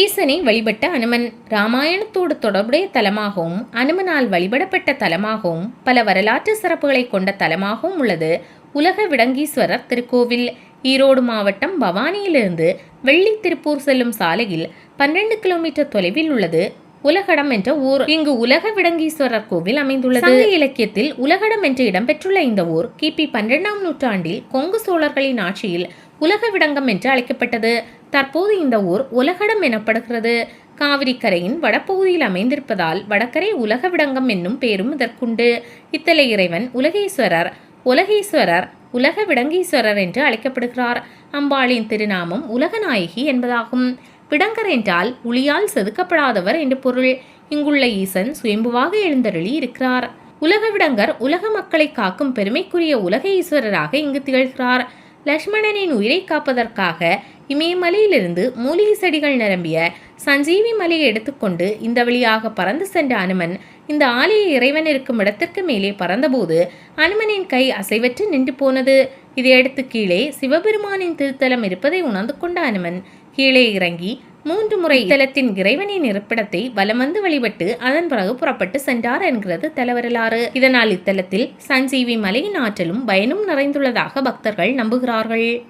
ஈசனை வழிபட்ட அனுமன் ராமாயணத்தோடு தொடர்புடைய தலமாகவும் அனுமனால் வழிபடப்பட்ட தலமாகவும் பல வரலாற்று சிறப்புகளை கொண்ட தலமாகவும் உள்ளது உலக விடங்கீஸ்வரர் திருக்கோவில். ஈரோடு மாவட்டம் பவானியிலிருந்து வெள்ளி திருப்பூர் செல்லும் சாலையில் பன்னிரண்டு கிலோமீட்டர் தொலைவில் உள்ளது உலகடம் என்ற ஊர். இங்கு உலக விடங்கீஸ்வரர் கோவில் அமைந்துள்ளது. சங்க இலக்கியத்தில் உலகடம் என்று இடம்பெற்றுள்ள இந்த ஊர் கிபி பன்னிரெண்டாம் நூற்றாண்டில் கொங்கு சோழர்களின் ஆட்சியில் உலக விடங்கம் என்று அழைக்கப்பட்டது. தற்போது இந்த ஊர் உலகடம் எனப்படுகிறது. காவிரி கரையின் வடபகுதியில் அமைந்திருப்பதால் வடக்கரை உலக விடங்கம் என்னும் பெயரும் இதற்குண்டு. இத்தலை இறைவன் உலகேஸ்வரர் உலகேஸ்வரர் உலக விடங்கீஸ்வரர் என்று அழைக்கப்படுகிறார். அம்பாளின் திருநாமம் உலகநாயகி என்பதாகும். விடங்கர் என்றால் உளியால் செதுக்கப்படாதவர் என்று பொருள். இங்குள்ள ஈசன் சுயம்புவாக எழுந்தருளி இருக்கிறார். உலக விடங்கர் உலக மக்களை காக்கும் பெருமைக்குரிய உலக ஈஸ்வரராக இங்கு திகழ்கிறார். லக்ஷ்மணனின் உயிரை காப்பதற்காக இமயமலையிலிருந்து மூலிகை செடிகள் நிரம்பிய சஞ்சீவி மலையை எடுத்துக்கொண்டு இந்த வழியாக பறந்து சென்ற அனுமன் இந்த ஆலய இறைவன் இருக்கும் இடத்திற்கு மேலே பறந்தபோது அனுமனின் கை அசைவற்று நின்று போனது. இதையடுத்து கீழே சிவபெருமானின் திருத்தலம் இருப்பதை உணர்ந்து கொண்ட அனுமன் கீழே இறங்கி மூன்று முறை தலத்தின் இறைவனின் இருப்பிடத்தை வலம் வந்து வழிபட்டு அதன் பிறகு புறப்பட்டு சென்றார் என்கிறது தலவரலாறு. இதனால் இத்தலத்தில் சஞ்சீவி மலையின் ஆற்றலும் பயனும் நிறைந்துள்ளதாக பக்தர்கள் நம்புகிறார்கள்.